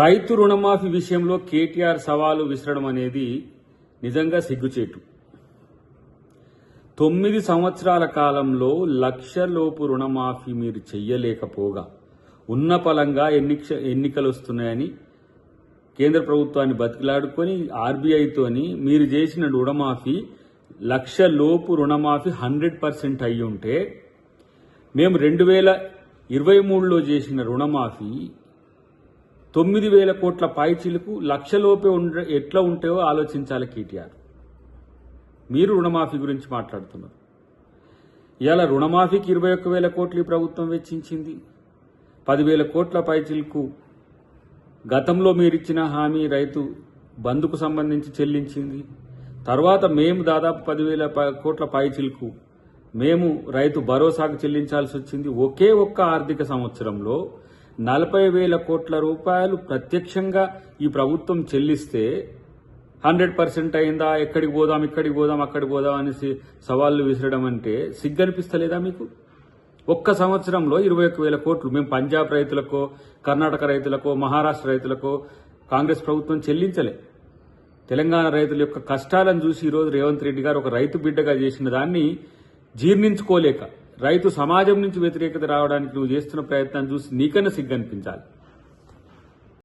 రైతు రుణమాఫీ విషయంలో కేటీఆర్ సవాలు విసరడం అనేది నిజంగా సిగ్గుచేటు. తొమ్మిది సంవత్సరాల కాలంలో లక్షలోపు రుణమాఫీ మీరు చెయ్యలేకపోగా ఉన్న పలంగా ఎన్నిక ఎన్నికలు వస్తున్నాయని కేంద్ర ప్రభుత్వాన్ని బతికిలాడుకొని ఆర్బీఐతోని మీరు చేసిన రుణమాఫీ లక్ష లోపు రుణమాఫీ హండ్రెడ్ పర్సెంట్ అయి ఉంటే మేము రెండు వేల ఇరవై మూడులో చేసిన రుణమాఫీ తొమ్మిది వేల కోట్ల పైచీలకు లక్షలోపే ఉండ ఎట్లా ఉంటాయో ఆలోచించాలి కేటీఆర్. మీరు రుణమాఫీ గురించి మాట్లాడుతున్నారు. ఇవాళ రుణమాఫీకి ఇరవై ఒక్క వేల కోట్లు ఈ ప్రభుత్వం వెచ్చించింది. పదివేల కోట్ల పైచీలకు గతంలో మీరిచ్చిన హామీ రైతు బంధుకు సంబంధించి చెల్లించింది. తర్వాత మేము దాదాపు పదివేల కోట్ల పైచిలకు మేము రైతు భరోసాకు చెల్లించాల్సి వచ్చింది ఒకే ఒక్క ఆర్థిక సంవత్సరంలో నలభై వేల కోట్ల రూపాయలు ప్రత్యక్షంగా ఈ ప్రభుత్వం చెల్లిస్తే హండ్రెడ్ పర్సెంట్ అయిందా? ఎక్కడికి పోదాం ఇక్కడికి పోదాం అక్కడికి పోదాం అనేసి సవాళ్ళు విసరడం అంటే సిగ్గనిపిస్తలేదా మీకు? ఒక్క సంవత్సరంలో ఇరవై ఒక్క వేల కోట్లు మేము పంజాబ్ రైతులకో కర్ణాటక రైతులకో మహారాష్ట్ర రైతులకో కాంగ్రెస్ ప్రభుత్వం చెల్లించలే. తెలంగాణ రైతుల యొక్క కష్టాలను చూసి ఈరోజు రేవంత్ రెడ్డి గారు ఒక రైతు బిడ్డగా చేసిన దాన్ని జీర్ణించుకోలేక రైతు సమాజం నుంచి వ్యతిరేకత రావడానికి నువ్వు చేస్తున్న ప్రయత్నం చూసి నీకన్నా సిగ్గనిపించాలి